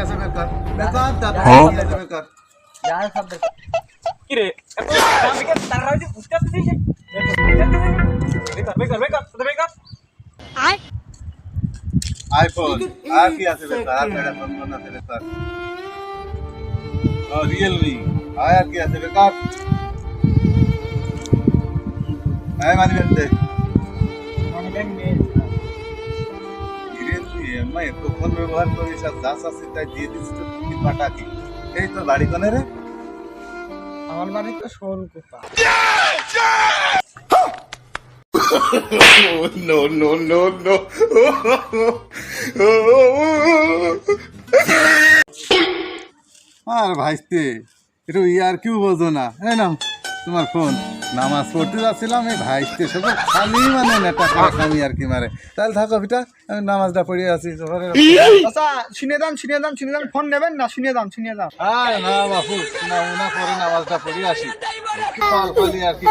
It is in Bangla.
বেকার তারপর হ্যাঁ? কি আছে বেকার যার সব দেখো। কি রে এত দাম বিকে তার রাইতে বুঝতে পারছিস বেকার বেকার বেকার তোদের বেকার আইফোন আর কি আছে বেকার আর বেকার ফোন ফোন আছে বেকার ও রিয়েলমি আর কি আছে বেকার হ্যাঁ মানি বেনতে মানে ব্যাগ নিয়ে রিয়েলমি এমআই এত ফোন ব্যবহার করিস আর যা আছে তাই দিয়ে দিস তো তুমি পাটা কি? এই তো বাড়ি কোনে রে আমার বাড়ি তো শোল কুপা। No, no, no, no. আর ভাইস্তে একটু ইয়ার কিউ বোঝো না এই নাও তোমার ফোন। নামাজ পড়তে যাচ্ছিলাম এই ভাইস্তে সব খালি মানে নেটা আমি আর কি মারে। তাহলে থাকো বিটা আমি নামাজটা পড়ে আছি আচ্ছা শুনে দাম শুনে দাম শুনে দাম ফোন নেবেন না? শুনে দাম শুনে দাম। আর না বাপু না উনা পরে নামাজটা পড়ে আসি। আর কি